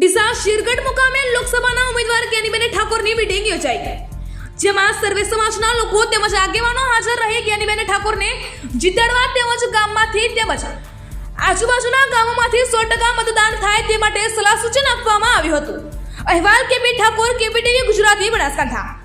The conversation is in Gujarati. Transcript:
ડીસા શિરગઢ મુકામે લોકસભાના ઉમેદવાર જ્ઞાનીબેન ઠાકોરની મીટિંગ યોજાઈ જેમાં સર્વે સમાજના લોકો તેમજ આગેવાનો હાજર રહી જ્ઞાનીબેન ઠાકોરને જીતાડવા તેમજ ગામમાંથી તેમજ આજુબાજુના ગામોમાંથી સો ટકા મતદાન થાય તે માટે સલાહ સૂચન આપવામાં આવ્યું હતું. અહેવાલ કેપી ઠાકોર કેપીટીવી ગુજરાતી બનાસકાંઠા.